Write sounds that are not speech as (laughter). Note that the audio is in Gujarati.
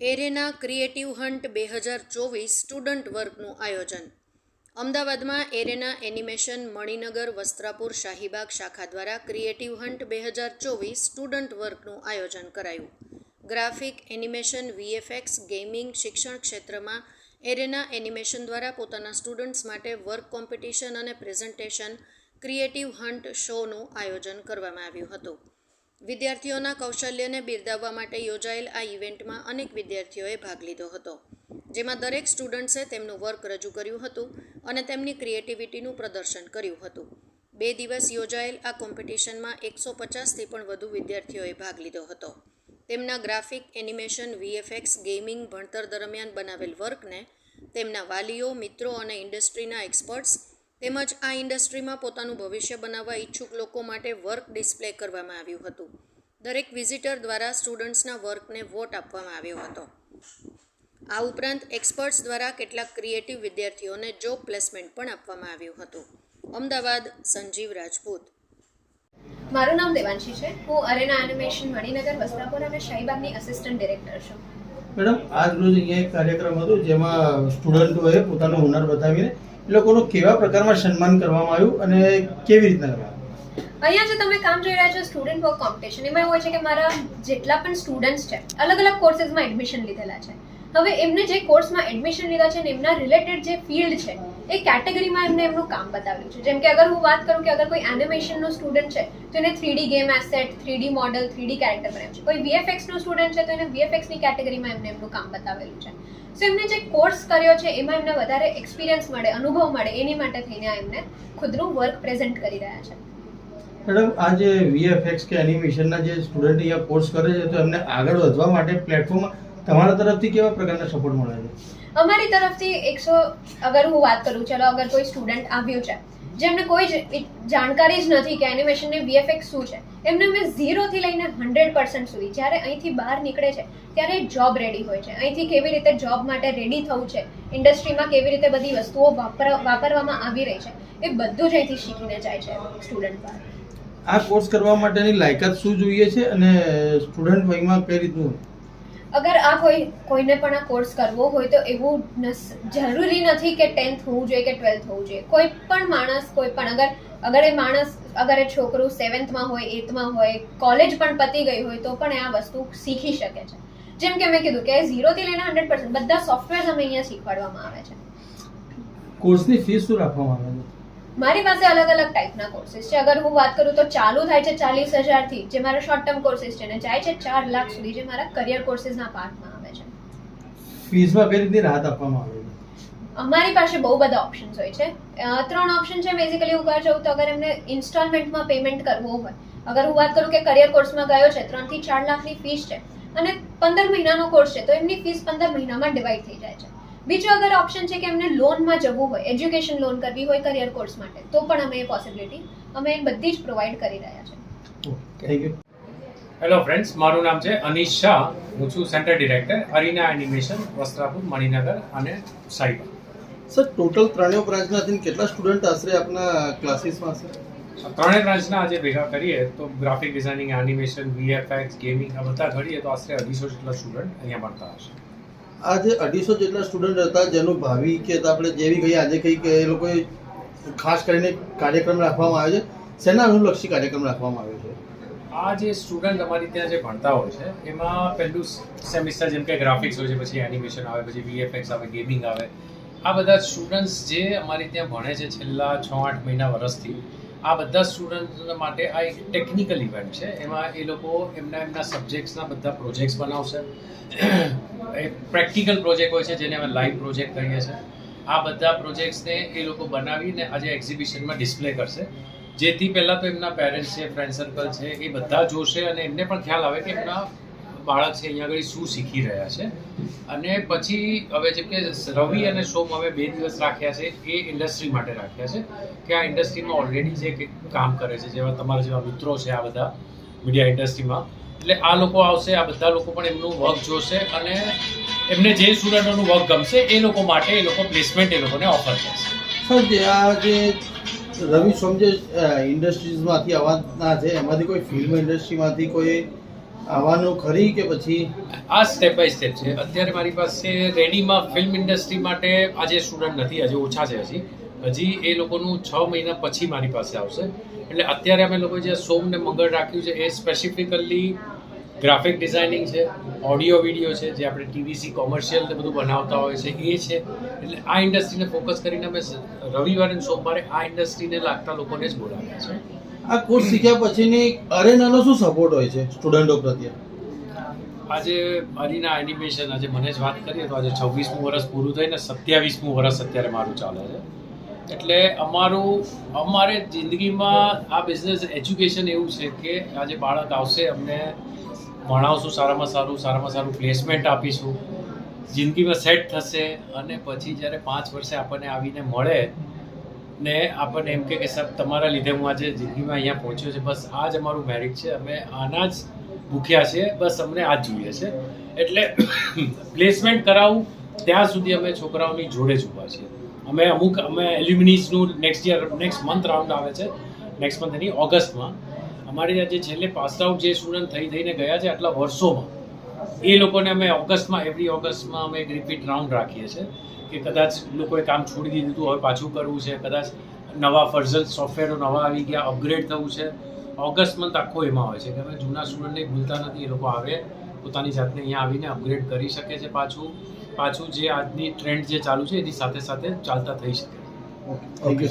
એરેના ક્રિએટિવ હન્ટ બે હજાર ચોવીસ સ્ટુડન્ટ વર્કનું આયોજન. અમદાવાદમાં એરેના એનિમેશન મણિનગર વસ્ત્રાપુર શાહીબાગ શાખા દ્વારા ક્રિએટિવ હન્ટ બે હજાર ચોવીસ સ્ટુડન્ટ વર્કનું આયોજન કરાયું. ગ્રાફિક એનિમેશન વીએફએક્સ ગેમિંગ શિક્ષણ ક્ષેત્રમાં એરેના એનિમેશન દ્વારા પોતાના સ્ટુડન્ટ્સ માટે વર્ક કોમ્પિટિશન અને પ્રેઝન્ટેશન ક્રિએટિવ હન્ટ શોનું આયોજન કરવામાં આવ્યું હતું. વિદ્યાર્થીઓના કૌશલ્યને બિરદાવવા માટે યોજાયેલ આ ઇવેન્ટમાં અનેક વિદ્યાર્થીઓએ ભાગ લીધો હતો. જેમાં દરેક સ્ટુડન્ટ્સે તેમનું વર્ક રજૂ કર્યું હતું અને તેમની ક્રિએટિવિટીનું પ્રદર્શન કર્યું હતું. બે દિવસ યોજાયેલ આ કોમ્પિટિશનમાં એકસો પચાસથી પણ વધુ વિદ્યાર્થીઓએ ભાગ લીધો હતો. તેમના ગ્રાફિક એનિમેશન, વીએફએક્સ, ગેમિંગ, ભણતર દરમિયાન બનાવેલ વર્કને તેમના વાલીઓ, મિત્રો અને ઇન્ડસ્ટ્રીના એક્સપર્ટ્સ તેમજ આ ઇન્ડસ્ટ્રીમાં પોતાનું ભવિષ્ય બનાવવા ઈચ્છુક લોકો માટે વર્ક ડિસ્પ્લે કરવામાં આવ્યું હતું. દરેક વિઝિટર દ્વારા સ્ટુડન્ટ્સના વર્કને વોટ આપવામાં આવ્યો હતો. આ ઉપરાંત એક્સપર્ટ્સ દ્વારા કેટલાક ક્રિએટિવ વિદ્યાર્થીઓને જોબ પ્લેસમેન્ટ પણ આપવામાં આવ્યું હતું. અમદાવાદ સંજીવ રાજપૂત. મારું નામ દેવાંશી છે. હું અરેના એનિમેશન મણિનગર વસ્ત્રાપુર અને શાહીબાગની અસિસ્ટન્ટ ડિરેક્ટર છું. મેડમ આજ રોજ અહીંયા એક કાર્યક્રમ હતો જેમાં સ્ટુડન્ટોએ પોતાનું હુનર બતાવીને લોકોનું કેવા પ્રકારમાં સન્માન કરવામાં આવ્યું અને કેવી રીતના કરવામાં અહીંયા જે તમે કામ જોઈ રહ્યા છો સ્ટુડન્ટ વર્ક કોમ્પિટિશન એમાં એવું હોય છે કે મારા જેટલા પણ સ્ટુડન્ટ્સ છે, અલગ અલગ કોર્સીસમાં એડમિશન લીધેલા છે. હવે એમને જે કોર્સમાં એડમિશન લીધા છે ને એમના રિલેટેડ જે ફિલ્ડ છે, એ કેટેગરીમાં એમને એમનું કામ બતાવ્યું છે. જેમ કે અગર હું વાત કરું કે અગર કોઈ એનિમેશનનો સ્ટુડન્ટ છે, તો એને three D game asset three D model three D character બનાવ્યું છે. કોઈ વીએફએક્સનો સ્ટુડન્ટ છે, તો એને વીએફએક્સની કેટેગરીમાં એમને એમનું કામ બતાવેલું છે. સો એમને જે કોર્સ કર્યો છે એમાં એમને વધારે એક્સપિરિયન્સ મળે અનુભવ મળે એની માટે થઈને આ એમને ખુદનું વર્ક પ્રેઝન્ટ કરી રહ્યા છે. મેડમ આ જે વીએફએક્સ કે એનિમેશનના જે સ્ટુડન્ટ અહીંયા કોર્સ કરે છે તો એમને આગળ વધવા માટે પ્લેટફોર્મ તમારા તરફથી કેવા પ્રકારના સપોર્ટ મળે છે? અમારી તરફથી એકસો અગર હું વાત કરું ચલો અગર કોઈ સ્ટુડન્ટ આવ્યો છે જેમને કોઈ જાણકારી જ નથી કે એનિમેશન ને વીએફએક્સ શું છે. એમને મેં ઝીરોથી લઈને હંડ્રેડ પર્સન્ટ સુધી જ્યારે અહીંથી બહાર નીકળે છે, ત્યારે જોબ રેડી હોય છે. અહીંથી કેવી રીતે જોબ માટે રેડી થવું છે ઇન્ડસ્ટ્રીમાં કેવી રીતે બધી વસ્તુઓ વાપર, વાપરવામાં આવી રહી છે, એ બધું જ અહીંથી શીખીને જાય છે સ્ટુડન્ટ બહાર આ કોર્સ કરવા માટેની લાયકાત શું જોઈએ છે અને સ્ટુડન્ટ વયમાં કઈ રીતનું અગર આ કોઈ, કોઈને પણ આ કોર્સ કરવો હોય તો એવું જરૂરી નથી કે ટેન્થ હોવું જોઈએ કે ટ્વેલ્થ હોવું જોઈએ. કોઈ પણ માણસ, કોઈ પણ, અગર અગર એ માણસ, અગર એ છોકરું સેવન્થમાં હોય એથમાં હોય કોલેજ પણ પતી ગઈ હોય, તો પણ એ આ વસ્તુ શીખી શકે છે. જેમ કે મેં કીધું કે ઝીરોથી લઈને હંડ્રેડ પર્સન્ટ બધા સોફ્ટવેર અમે અહીંયા શીખવાડવામાં આવે છે. કોર્સની ફી શું રાખવામાં આવે છે? મારી પાસે અલગ અલગ ટાઈપના કોર્સિસ છે. અગર હું વાત કરું તો ચાલુ થાય છે ચાલીસ હજારથી જે મારા શોર્ટ ટર્મ કોર્સિસ છે અને જાય છે ચાર લાખ સુધી જે મારા કરિયર કોર્સિસના પાર્ટમાં આવે છે. ફીસમાં કઈ રીતે રાહત આપવામાં આવે અમારી પાસે બહુ બધા ઓપ્શન્સ હોય છે. ત્રણ ઓપ્શન છે બેઝિકલી હું કહે જાઉં તો અગર એમને ઇન્સ્ટોલમેન્ટમાં પેમેન્ટ કરવું હોય અગર હું વાત કરું કે કરિયર કોર્સમાં ગયો છે ત્રણથી ચાર લાખની ફીસ છે અને પંદર મહિનાનો કોર્સ છે તો એમની ફીસ પંદર મહિનામાં ડિવાઈડ થઈ જાય છે. બીજો અગર ઓપ્શન છે કે એમને લોનમાં જવું હોય એજ્યુકેશન લોન કરવી હોય કરિયર કોર્સ માટે તો પણ અમે એ પોસિબિલિટી અમે એ બધી જ પ્રોવાઈડ કરી રહ્યા છે થેન્ક યુ હેલો ફ્રેન્ડ્સ મારું નામ છે અનિશ શાહ. હું છું centre director Arena animation Vastrapur Maninagar અને સાઈબા સર ટોટલ ત્રણેય બ્રાન્ચમાંથી કેટલા સ્ટુડન્ટ આશરે આપના ક્લાસીસમાં હશે ત્રણેય બ્રાન્ચના આજે ભેગા કરીએ તો graphic designing animation VFX gaming આ બધા ઘડીએ તો આશરે અઢીસો જેટલા સ્ટુડન્ટ અહીંયા ભણતા હશે. આ જે અઢીસો જેટલા સ્ટુડન્ટ હતા, જેનું ભાવિ કે આપણે જેવી કઈ આજે કઈ એ લોકોએ ખાસ કરીને કાર્યક્રમ રાખવામાં આવ્યો છે. શેના અનુલક્ષી કાર્યક્રમ રાખવામાં આવ્યો છે? આ જે સ્ટુડન્ટ અમારી ત્યાં જે ભણતા હોય છે, એમાં પહેલું સેમિસ્ટર જેમ કે ગ્રાફિક્સ હોય છે, પછી એનિમેશન આવે, પછી વીએફએક્સ આવે ગેમિંગ આવે. આ બધા સ્ટુડન્ટ્સ જે અમારી ત્યાં ભણે છે છેલ્લા છ આઠ મહિના વર્ષથી આ બધા સ્ટુડન્ટ માટે આ એક ટેકનિકલ ઇવેન્ટ છે. એમાં એ લોકો એમના એમના સબ્જેક્ટ્સના બધા પ્રોજેક્ટ્સ બનાવશે. એ પ્રેક્ટિકલ પ્રોજેક્ટ હોય છે, જેને અમે લાઈવ પ્રોજેક્ટ કહીએ છીએ. આ બધા પ્રોજેક્ટ્સને એ લોકો બનાવીને આજે એક્ઝિબિશનમાં ડિસ્પ્લે કરશે. જેથી પહેલાં તો એમના પેરેન્ટ્સ છે ફ્રેન્ડ સર્કલ છે, એ બધા જોશે અને એમને પણ ખ્યાલ આવે કે એમના બાળક છે, અહીંયા આગળ શું શીખી રહ્યા છે? અને પછી હવે જેમ કે રવિ અને સોમ હવે બે દિવસ રાખ્યા છે, એ ઇન્ડસ્ટ્રી માટે રાખ્યા છે, કે આ ઇન્ડસ્ટ્રીમાં ઓલરેડી જે કામ કરે છે, જેવા તમારા જેવા મિત્રો છે આ બધા મીડિયા ઇન્ડસ્ટ્રીમાં એટલે આ લોકો આવશે, આ બધા લોકો પણ એમનું વર્ક જોશે અને એમને જે સ્ટુડન્ટોનું વર્ક ગમશે, એ લોકો માટે એ લોકો પ્લેસમેન્ટ એ લોકોને ઓફર કરશે. સર, જે આ જે રવિ સોમ જે ઇન્ડસ્ટ્રીઝમાંથી આવવાના છે, એમાંથી કોઈ ફિલ્મ ઇન્ડસ્ટ્રીમાંથી કોઈ આવવાનું ખરી કે પછી? આ સ્ટેપ બાય સ્ટેપ છે. અત્યારે મારી પાસે રેડીમાં ફિલ્મ ઇન્ડસ્ટ્રી માટે આજે સ્ટુડન્ટ નથી, આજે ઓછા છે હજી. હજી એ લોકોનું છ મહિના પછી મારી પાસે આવશે. એટલે અત્યારે અમે લોકો જે સોમ ને મંગળ રાખ્યું છે, એ સ્પેસિફિકલી ગ્રાફિક ડિઝાઇનિંગ છે ઓડિયો વીડિયો છે, જે આપણે ટીવીસી કોમર્શિયલ ને બધું બનાવતા હોય છે, એ છે. એટલે આ ઇન્ડસ્ટ્રીને ફોકસ કરીને અમે રવિવારે સોમવારે આ ઇન્ડસ્ટ્રીને લાગતા લોકોને જ બોલાવ્યા છે આ કોર્સ શીખ્યા પછીની અરેનાનો શું સપોર્ટ હોય છે સ્ટુડન્ટો પ્રત્યે? આજે અરીના એનિમેશન આજે મને જ વાત કરીએ તો આજે છવ્વીસમું વર્ષ પૂરું થઈને સત્યાવીસમું વર્ષ અત્યારે મારું ચાલે છે. એટલે અમારું, અમારે જિંદગીમાં આ બિઝનેસ એજ્યુકેશન એવું છે કે આજે બાળક આવશે, અમને ભણાવશું, સારામાં સારું સારામાં સારું પ્લેસમેન્ટ આપીશું. જિંદગીમાં સેટ થશે અને પછી જ્યારે પાંચ વર્ષે આપણને આવીને મળે ને આપણને એમ કે સાહેબ, તમારા લીધે હું આજે જિંદગીમાં અહીંયા પહોંચ્યો છે. બસ આ જ અમારું મેરિટ છે. અમે આના જ ભૂખ્યા છે બસ અમને આ જ જોઈએ છે. એટલે (coughs) પ્લેસમેન્ટ કરાવું, ત્યાં સુધી અમે છોકરાઓની જોડે જ ઊભા છીએ. અમે અમુક, અમે એલ્યુમિનીઝનું next year next month round આવે છે. નેક્સ્ટ મંથ એની ઓગસ્ટમાં અમારી આજે છેલ્લે પાસ આઉટ જે સ્ટુડન્ટ થઈ, થઈને ગયા છે, આટલા વર્ષોમાં. એ લોકોને અમે ઓગસ્ટમાં એવરી ઓગસ્ટમાં અમે એક રિપીટ રાઉન્ડ રાખીએ છીએ કે કદાચ લોકોએ કામ છોડી દીધું હવે પાછું કરવું છે, કદાચ નવા ફર્ઝલ સોફ્ટવેરો નવા આવી ગયા અપગ્રેડ થવું છે. ઓગસ્ટ મંથ આખો એમાં હોય છે કે અમે જૂના સ્ટુડન્ટને ભૂલતા નથી, એ લોકો આવે, પોતાની જાતને અહીંયા આવીને અપગ્રેડ કરી શકે છે પાછું. પાછું જે આજની ટ્રેન્ડ જે ચાલુ છે, એની સાથે સાથે ચાલતા થઈ શકે યુ